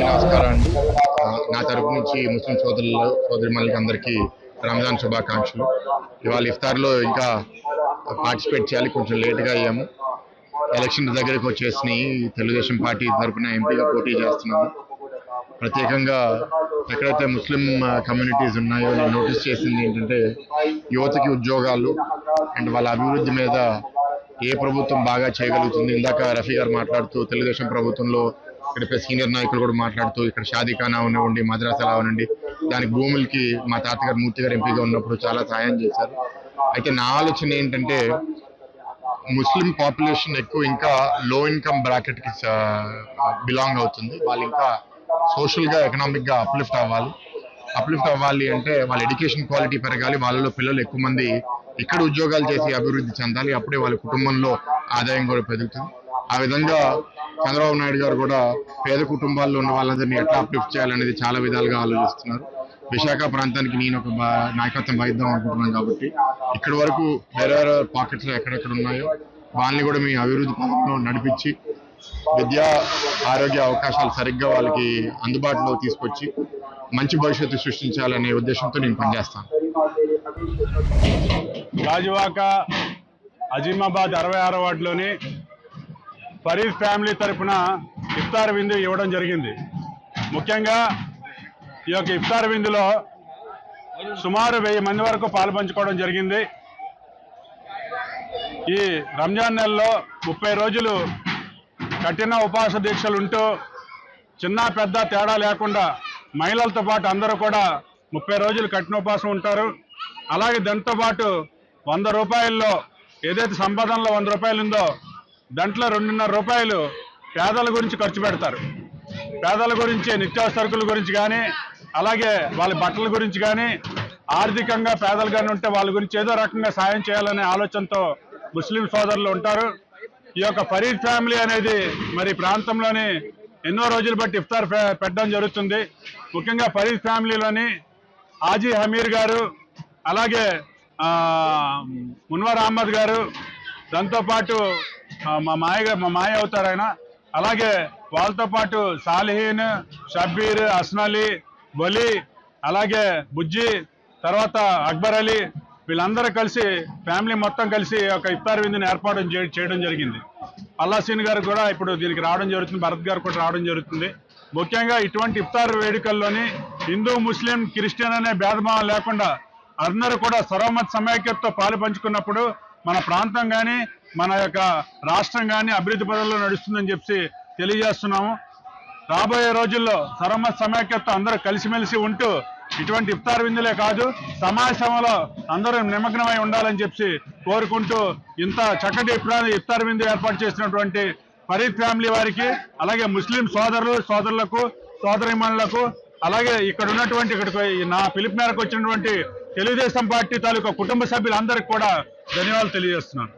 నమస్కారం నా తరపు నుంచి ముస్లిం సోదరులు సోదరిమల్లికి అందరికీ రంజాన్ శుభాకాంక్షలు. ఇవాళ ఇఫ్తార్లో ఇంకా పార్టిసిపేట్ చేయాలి కొంచెం లేట్గా అయ్యాము. ఎలక్షన్ దగ్గరకు వచ్చేసినాయి. తెలుగుదేశం పార్టీ తరఫున ఎంపీగా పోటీ చేస్తున్నాము. ప్రత్యేకంగా ఎక్కడైతే ముస్లిం కమ్యూనిటీస్ ఉన్నాయో నేను నోటీస్ చేసింది ఏంటంటే యువతకి ఉద్యోగాలు అండ్ వాళ్ళ అభివృద్ధి మీద ఏ ప్రభుత్వం బాగా చేయగలుగుతుంది. ఇందాక రఫీ గారు మాట్లాడుతూ తెలుగుదేశం ప్రభుత్వంలో ఇక్కడ సీనియర్ నాయకులు కూడా మాట్లాడుతూ ఇక్కడ షాదీఖానా ఉండండి మద్రాసలా ఉండండి దానికి భూములకి మా తాతగారు మూర్తి గారు ఎంపీగా ఉన్నప్పుడు చాలా సాయం చేశారు. అయితే నా ఆలోచన ఏంటంటే ముస్లిం పాపులేషన్ ఎక్కువ ఇంకా లో ఇన్కమ్ బ్రాకెట్కి బిలాంగ్ అవుతుంది. వాళ్ళు ఇంకా సోషల్గా ఎకనామిక్గా అప్లిఫ్ట్ అవ్వాలి. అప్లిఫ్ట్ అవ్వాలి అంటే వాళ్ళ ఎడ్యుకేషన్ క్వాలిటీ పెరగాలి. వాళ్ళలో పిల్లలు ఎక్కువ మంది ఇక్కడ ఉద్యోగాలు చేసి అభివృద్ధి చెందాలి అప్పుడే వాళ్ళ కుటుంబంలో ఆదాయం కూడా పెరుగుతుంది. ఆ విధంగా చంద్రబాబు నాయుడు గారు కూడా పేద కుటుంబాల్లో ఉన్న వాళ్ళందరినీ ఎట్లా అప్లిఫ్ట్ చేయాలనేది చాలా విధాలుగా ఆలోచిస్తున్నారు. విశాఖ ప్రాంతానికి నేను ఒక నాయకత్వం వహిద్దాం అనుకుంటున్నాను కాబట్టి ఇక్కడి వరకు వేరే వేరే పాకెట్స్ ఎక్కడెక్కడ ఉన్నాయో వాళ్ళని కూడా మీ అభివృద్ధి పథకంలో నడిపించి విద్యా ఆరోగ్య అవకాశాలు సరిగ్గా వాళ్ళకి అందుబాటులో తీసుకొచ్చి మంచి భవిష్యత్తు సృష్టించాలనే ఉద్దేశంతో నేను పనిచేస్తాను. గాజువాక అజీమాబాద్ అరవై ఆరో వార్డులోని ఫరీద్ ఫ్యామిలీ తరపున ఇఫ్తార్ విందు ఇవ్వడం జరిగింది. ముఖ్యంగా ఈ యొక్క ఇఫ్తార్ విందులో సుమారు వెయ్యి మంది వరకు పాల్పంచుకోవడం జరిగింది. ఈ రంజాన్ నెలలో ముప్పై రోజులు కఠిన ఉపవాస దీక్షలు ఉంటూ చిన్న పెద్ద తేడా లేకుండా మహిళలతో పాటు అందరూ కూడా ముప్పై రోజులు కఠిన ఉపవాసం ఉంటారు. అలాగే దాంతో పాటు వంద రూపాయల్లో ఏదైతే సంపాదనలో వంద రూపాయలు ఉందో దాంట్లో రెండున్నర రూపాయలు పేదల గురించి ఖర్చు పెడతారు. పేదల గురించి నిత్యావసరకుల గురించి కానీ అలాగే వాళ్ళ బట్టల గురించి కానీ ఆర్థికంగా పేదలు కానీ ఉంటే వాళ్ళ గురించి ఏదో రకంగా సాయం చేయాలనే ఆలోచనతో ముస్లిం సోదరులు ఉంటారు. ఈ యొక్క ఫరీద్ ఫ్యామిలీ అనేది మరి ప్రాంతంలోని ఎన్నో రోజులు బట్టి ఇఫ్తార్ పెట్టడం జరుగుతుంది. ముఖ్యంగా ఫరీద్ ఫ్యామిలీలోని హాజీ హమీర్ గారు అలాగే మున్వర్ అహ్మద్ గారు దాంతోపాటు మా మాయ మా మాయ అవుతారు ఆయన. అలాగే వాళ్ళతో పాటు సాలిహీన్ షబ్బీర్ అస్నలీ బలి అలాగే బుజ్జి తర్వాత అక్బర్ అలీ వీళ్ళందరూ కలిసి ఫ్యామిలీ మొత్తం కలిసి ఒక ఇఫ్తార్ విందుని ఏర్పాటు చేయడం జరిగింది. అల్లాసీన్ గారు కూడా ఇప్పుడు దీనికి రావడం జరుగుతుంది భరత్ గారు కూడా రావడం జరుగుతుంది. ముఖ్యంగా ఇటువంటి ఇఫ్తార్ వేడుకల్లోని హిందూ ముస్లిం క్రిస్టియన్ అనే భేదభావం లేకుండా అందరూ కూడా సర్వమత సమైక్యతతో పాలు పంచుకున్నప్పుడు మన ప్రాంతం కానీ మన యొక్క రాష్ట్రం కానీ అభివృద్ధి పదంలో నడుస్తుందని చెప్పి తెలియజేస్తున్నాము. రాబోయే రోజుల్లో సర్వమత సమైక్యతతో అందరూ కలిసిమెలిసి ఉంటూ ఇటువంటి ఇఫ్తార్ విందులే కాదు సమాజంలో అందరూ నిమగ్నమై ఉండాలని చెప్పి కోరుకుంటూ ఇంత చక్కటి ఇఫ్తార్ విందు ఏర్పాటు చేసినటువంటి ఫరీద్ ఫ్యామిలీ వారికి అలాగే ముస్లిం సోదరులు సోదరులకు సోదరిమణులకు అలాగే ఇక్కడ ఉన్నటువంటి ఇక్కడికి నా పిలుపు మేరకు వచ్చినటువంటి తెలుగుదేశం పార్టీ తాలూకా కుటుంబ సభ్యులందరికీ కూడా ధన్యవాదాలు తెలియజేస్తున్నాను.